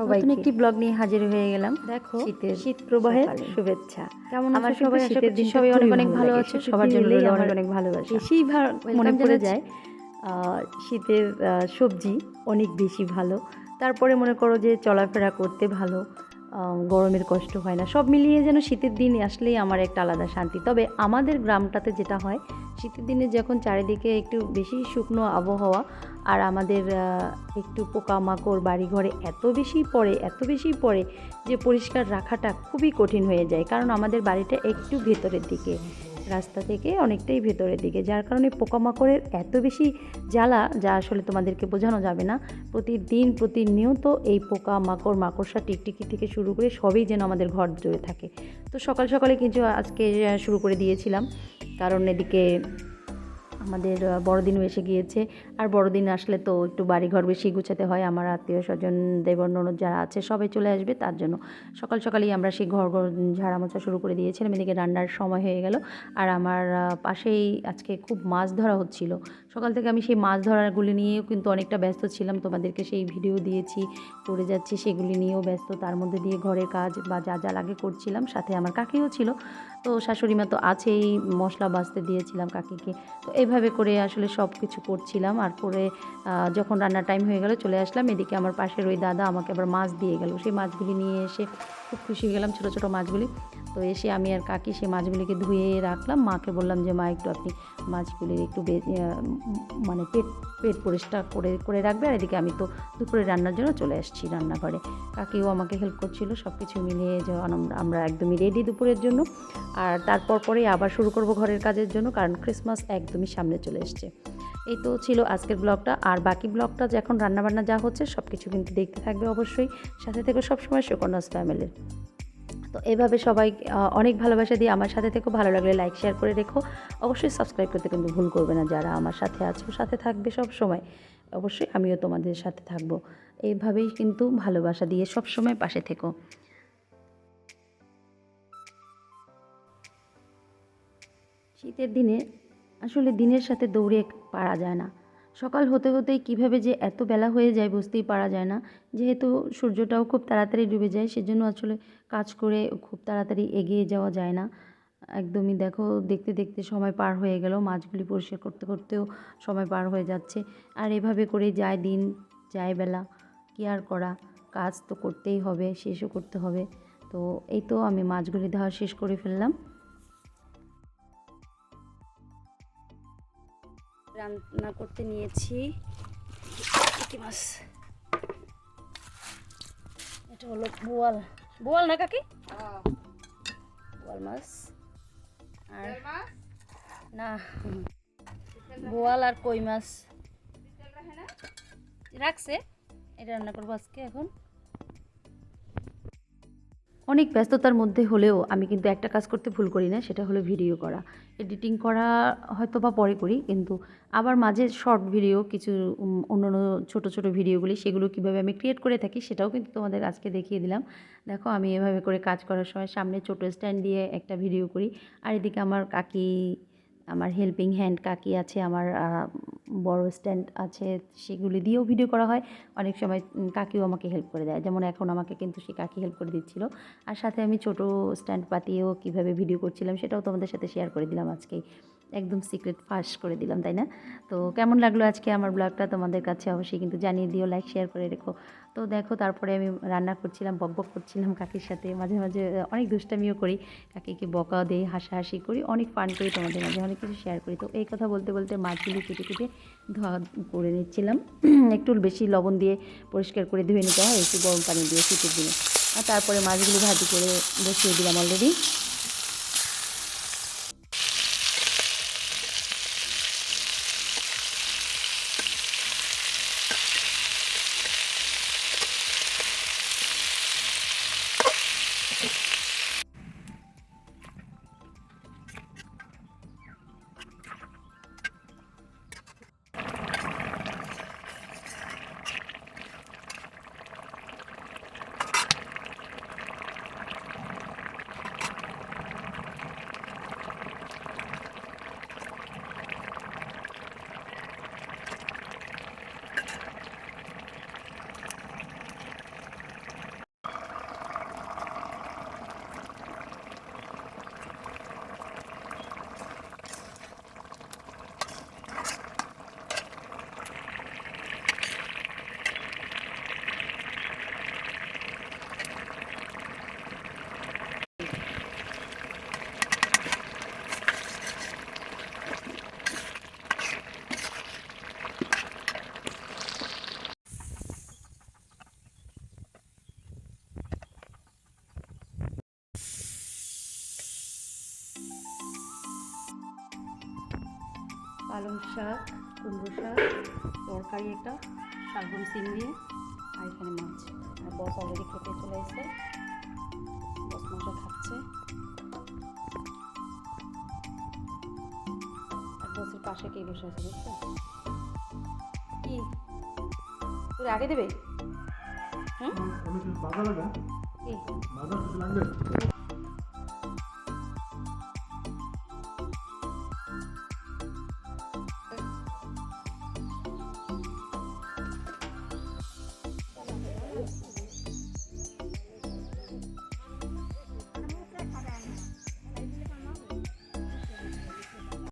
নতুন একটি ব্লগ নিয়ে হাজির হয়ে গেলাম। দেখো শীতের শীত প্রবাহের শুভেচ্ছা। কেমন আমার সবাই শীতের দিনটা সবাই অনেক অনেক ভালো আছে। সবার জন্য দিন আমার অনেক অনেক ভালোবাসা বেশি মনে পড়ে যায় আহ, শীতের আহ, সবজি অনেক বেশি ভালো। তারপরে মনে করো যে চলাফেরা করতে ভালো। গরমের কষ্ট হয় না। সব মিলিয়ে যেন শীতের দিন আসলেই আমার একটা আলাদা শান্তি। তবে আমাদের গ্রামটাতে যেটা হয়, শীতের দিনে যখন চারিদিকে একটু বেশি শুকনো আবহাওয়া আর আমাদের একটু পোকামাকড় বাড়ি ঘরে এত বেশি পড়ে, এত বেশি পড়ে যে পরিষ্কার রাখাটা খুবই কঠিন হয়ে যায়। কারণ আমাদের বাড়িটা একটু ভেতরের দিকে। রাস্তা থেকে অনেকটাই ভেতরের দিকে, যার কারণে পোকামাকড়ের এত বেশি জ্বালা যা আসলে তোমাদেরকে বোঝানো যাবে না। প্রতিদিন প্রতিনিয়ত এই পোকা মাকড় মাকড়সা টিকটিকি থেকে শুরু করে সবই যেন আমাদের ঘর জুড়ে থাকে। তো সকাল সকালে কিছু আজকে শুরু করে দিয়েছিলাম। কারণ এদিকে আমাদের বড়দিনও এসে গিয়েছে। আর বড়দিন আসলে তো একটু বাড়িঘর বেশি গুছাতে হয়। আমার আত্মীয় স্বজন, দেবর ননদ যারা আছে, সবাই চলে আসবে তার জন্য। সকাল সকালেই আমরা সেই ঘর ঘর ঝাড়া মোছা শুরু করে দিয়েছিলাম। এদিকে রান্নার সময় হয়ে গেল। আর আমার পাশেই আজকে খুব মাছ ধরা হচ্ছিল। সকাল থেকে আমি সেই মাছ ধরাগুলি নিয়েও কিন্তু অনেকটা ব্যস্ত ছিলাম। তোমাদেরকে সেই ভিডিও দিয়েছি, করে যাচ্ছি সেগুলি নিয়েও ব্যস্ত। তার মধ্যে দিয়ে ঘরের কাজ বা যা যা লাগে করছিলাম। সাথে আমার কাকিও ছিল। তো শাশুড়িমা তো আছেই, মশলা বাঁচতে দিয়েছিলাম কাকিকে। তো এইভাবে করে আসলে সব কিছু করছিলাম। আর করে যখন রান্নার টাইম হয়ে গেল, চলে আসলাম। এদিকে আমার পাশের ওই দাদা আমাকে আবার মাছ দিয়ে গেল। সেই মাছগুলি নিয়ে এসে খুব খুশি হয়ে গেলাম, ছোটো ছোটো মাছগুলি। তো এসে আমি আর কাকি সে মাছগুলিকে ধুয়ে রাখলাম। মাকে বললাম যে, মা, একটু আপনি মাছগুলির একটু বে- মানে পেট পেট পরিষ্কার করে করে রাখবে। আর এদিকে আমি তো দুপুরে রান্নার জন্য চলে আসছি রান্নাঘরে। কাকিও আমাকে হেল্প করছিল সব কিছু মিলিয়ে যখন আমরা- একদমই রেডি দুপুরের জন্য। আর তারপর পরেই আবার শুরু করব ঘরের কাজের জন্য, কারণ ক্রিসমাস একদমই সামনে চলে এসছে। এই তো ছিল আজকের ব্লগটা। আর বাকি ব্লগটা যখন রান্নাবান্না যা হচ্ছে সব কিছু কিন্তু দেখতে থাকবে অবশ্যই। সাথে থেকে সবসময় সুকন্যাস ফ্যামিলির তো এভাবে সবাই অনেক ভালোবাসা দিয়ে আমার সাথে থেকেও ভালো লাগলে লাইক শেয়ার করে রেখো। অবশ্যই সাবস্ক্রাইব করতে কিন্তু ভুল করবে না যারা আমার সাথে আছো। সাথে থাকবে সব সময় অবশ্যই আমিও তোমাদের সাথে থাকব। এইভাবেই কিন্তু ভালোবাসা দিয়ে সব সময় পাশে থেকো। শীতের দিনে আসলে দিনের সাথে দৌড়ে পারা যায় না। সকাল হতে হতেই কীভাবে যে এত বেলা হয়ে যায় বুঝতেই পারা যায় না। যেহেতু সূর্যটাও খুব তাড়াতাড়ি ডুবে যায়, সেজন্য আসলে কাজ করে খুব তাড়াতাড়ি এগিয়ে যাওয়া যায় না। একদমই দেখো, দেখতে দেখতে সময় পার হয়ে গেল, মাছগুলি পরিষ্কার করতে করতেও সময় পার হয়ে যাচ্ছে। আর এভাবে করে যায় দিন, যায় বেলা, কি আর করা? কাজ তো করতেই হবে, শেষও করতে হবে। তো এই তো আমি মাছগুলি ধোয়া শেষ করে ফেললাম। রান্না করতে নিয়েছি। কি মাছ? এটা হলো বোয়াল। বোয়াল না কাকি? বোয়াল মাছ। আর না বোয়াল আর কই মাছ? রাখছে। এটা রান্না করব আজকে এখন। অনেক ব্যস্ততার মধ্যে হলেও আমি কিন্তু একটা কাজ করতে ভুল করি না, সেটা হলো ভিডিও করা। এডিটিং করা হয়তো বা পরে করি, কিন্তু আবার মাঝে শর্ট ভিডিও কিছু অন্য অন্য ছোটো ছোটো ভিডিওগুলি সেগুলো কীভাবে আমি ক্রিয়েট করে থাকি সেটাও কিন্তু তোমাদের আজকে দেখিয়ে দিলাম। দেখো, আমি এভাবে করে কাজ করার সময় সামনে ছোটো স্ট্যান্ড দিয়ে একটা ভিডিও করি, আর এদিকে আমার কাকি আমার হেল্পিং হ্যান্ড কাকি আছে, আমার বড় স্ট্যান্ড আছে, সেগুলি দিয়েও ভিডিও করা হয়। অনেক সময় কাকিও আমাকে হেল্প করে দেয়। যেমন এখন আমাকে কিন্তু সে কাকি হেল্প করে দিচ্ছিল। আর সাথে আমি ছোট স্ট্যান্ড পাতিয়েও কীভাবে ভিডিও করছিলাম, সেটাও তোমাদের সাথে শেয়ার করে দিলাম আজকেই। একদম সিক্রেট ফাঁস করে দিলাম, তাই না? তো কেমন লাগল আজকে আমার ব্লগটা তোমাদের কাছে অবশ্যই কিন্তু জানিয়ে দিও লাইক শেয়ার করে রেখো। তো দেখো, তারপরে আমি রান্না করছিলাম, বক বক করছিলাম কাকির সাথে। মাঝে মাঝে অনেক দুষ্টামিও করি। কাকিকে বকা দিই, হাসাহাসি করি, অনেক ফান করি তোমাদের মাঝে, অনেক কিছু শেয়ার করি। তো এই কথা বলতে বলতে মাছগুলি কেটে কেটে ধোয়া করে নিচ্ছিলাম। একটু বেশি লবণ দিয়ে পরিষ্কার করে ধুয়ে নিতে হয়, একটু গরম পানি দিয়ে শীতের দিনে। আর তারপরে মাছগুলি ভাজি করে বসিয়ে দিলাম অলরেডি পালং শাক কুমড়ো শাক তরকারি একটা শালগম সিম দিয়ে আর এখানে মাছ। আর বস অলরেডি খেতে চলে এসেছে। বস মশা খাচ্ছে। আর বসের পাশে কে বসে আছে বুঝছ কি? তোর আগে দেবে? হুম? কিছু বাধা লাগবে কি? বাধা লাগবে?